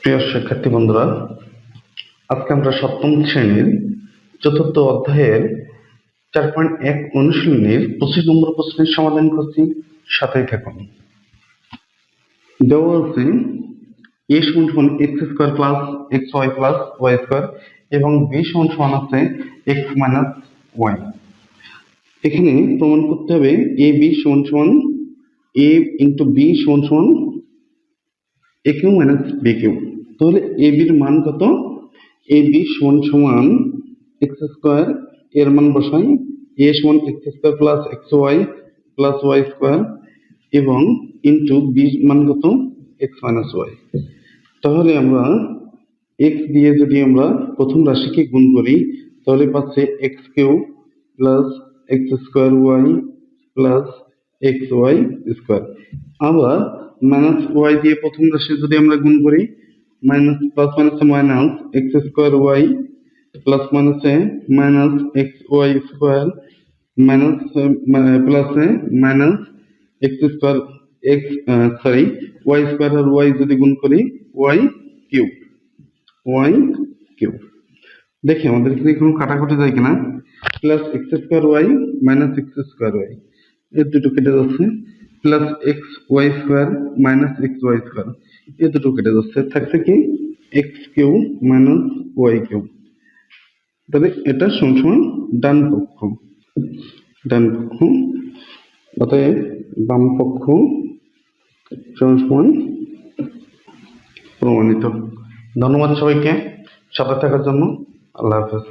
প্রিয় শিক্ষার্থী বন্ধুরা, আজকে আমরা সপ্তম শ্রেণির চতুর্থ অধ্যায়ের চার পয়েন্ট এক অনুশীলনীর পঁচিশ নম্বর প্রশ্নের সমাধান করছি। সাথেই থাকুন। দেওয়া আছে এ সমান সমান x square plus x y plus y square এবং বি সমান সমান আছে এক্স মাইনাস ওয়াই। এখানে প্রমাণ করতে হবে এ বি সমান সমান এ ইন্টু বি সমান সমান A Q minus B Q. তাহলে এ বির মান কত? এ বি সমান সমান এক্স স্কোয়ার এর মান বসাই এ সমান x square plus x y plus y square এবং ইন্টু বি মান কত? এক্স মাইনাস ওয়াই তাহলে আমরা এক্স দিয়ে যদি আমরা প্রথম রাশিকে গুণ করি, তাহলে পাচ্ছে x Q plus x square y plus x y square আবার মাইনাস ওয়াই দিয়ে প্রথম রাশি যদি আমরা গুণ করি মাইনাস প্লাস মাইনাসে minus x square y plus মাইনাসে minus x y square minus প্লাসে minus x square x sorry y square আর ওয়াই যদি গুণ করি ওয়াই কিউব ওয়াই কিউব দেখি, আমাদের এখানে কোনো কাটাকুটি যায় কিনা plus x square y minus x square y এর দুটো কেটে যাচ্ছে plus x y square minus x y square এ দুটো কেটে যাচ্ছে, থাকছে কি x Q minus y Q তাহলে এটা সমান ডান পক্ষ। ডান পক্ষ, অতএব বাম পক্ষ সমান প্রমাণিত। ধন্যবাদ সবাইকে, সাথে থাকার জন্য। আল্লাহ হাফেজ